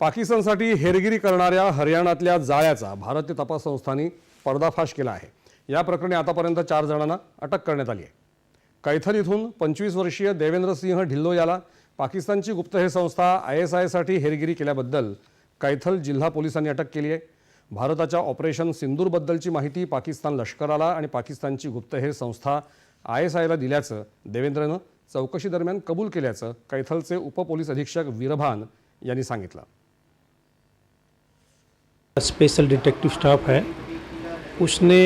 पाकिस्तानसाठी हेरगिरी करणाऱ्या हरियाणातल्या जाळ्याचा भारतीय तपास संस्थांनी पर्दाफाश केला आहे. या प्रकरणी आतापर्यंत चार जणांना अटक करण्यात आली आहे. कैथल इथून पंचवीस वर्षीय देवेंद्र सिंह ढिल्लो याला पाकिस्तानची गुप्तहेर संस्था आय एस आयसाठी हेरगिरी केल्याबद्दल कैथल जिल्हा पोलिसांनी अटक केली आहे. भारताच्या ऑपरेशन सिंदूरबद्दलची माहिती पाकिस्तान लष्कराला आणि पाकिस्तानची गुप्तहेर संस्था आय एस आयला दिल्याचं देवेंद्रनं चौकशीदरम्यान कबूल केल्याचं कैथलचे उपपोलीस अधीक्षक वीरभान यांनी सांगितलं. स्पेशल डिटेक्टिव स्टाफ है। उसने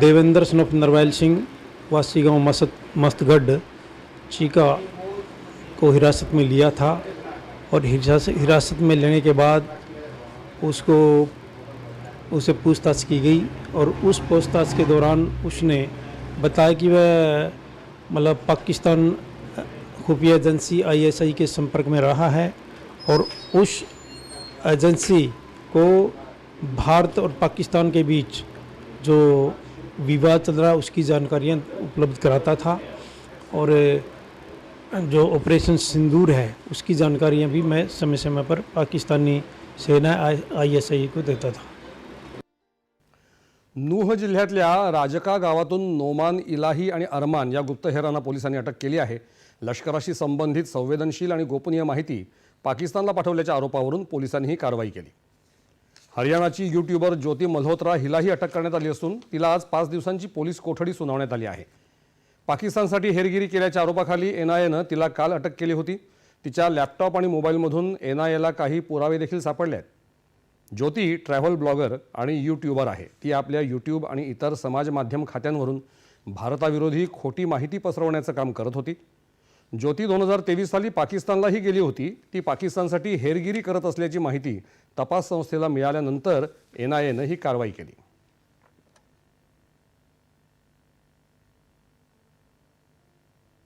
देवेंद्र सनफ नरवैल सिंह, वासी गाँव मस्त मस्तगढ़, चीका को हिरासत में लिया था और हिरासत में लेने के बाद उसको, उसे पूछताछ की गई और उस पूछताछ के दौरान उसने बताया कि वह मतलब पाकिस्तान खुफिया एजेंसी आईएसआई के संपर्क में रहा है और उस एजेंसी को भारत और पाकिस्तान के बीच जो विवाद चल रहा है उसकी जानकारियाँ उपलब्ध कराता था और जो ऑपरेशन सिंदूर है उसकी जानकारियाँ भी मैं समय समय पर पाकिस्तानी सेना आई एस आई को देता था। नूह जिल्ह्यातल्या राजका गावातून नोमान इलाही आणि अरमान या गुप्तहेरांना पोलिसांनी अटक केली आहे. लष्कराशी संबंधित संवेदनशील आणि गोपनीय माहिती पाकिस्तानला पाठवल्याच्या आरोपावरून पोलिसांनी ही कारवाई केली. हरियाणाची यूट्यूबर ज्योती मल्होत्रा हिलाही अटक करण्यात आली असून तिला आज पाच दिवसांची पोलीस कोठडी सुनावण्यात आली आहे. पाकिस्तानसाठी हेरगिरी केल्याच्या आरोपाखाली एन आय एनं तिला काल अटक केली होती. तिच्या लॅपटॉप आणि मोबाईलमधून एन आय एला काही पुरावे देखील सापडले आहेत. ज्योती ट्रॅव्हल ब्लॉगर आणि यूट्यूबर आहे. ती आपल्या यूट्यूब आणि इतर समाज माध्यम खात्यांवरून भारताविरोधी खोटी माहिती पसरवण्याचं काम करत होती. ज्योती दोन हजार तेवीस साली पाकिस्तानलाही गेली होती. ती पाकिस्तानसाठी हेरगिरी करत असल्याची माहिती तपास संस्थेला मिळाल्यानंतर एन आय एनं ही कारवाई केली.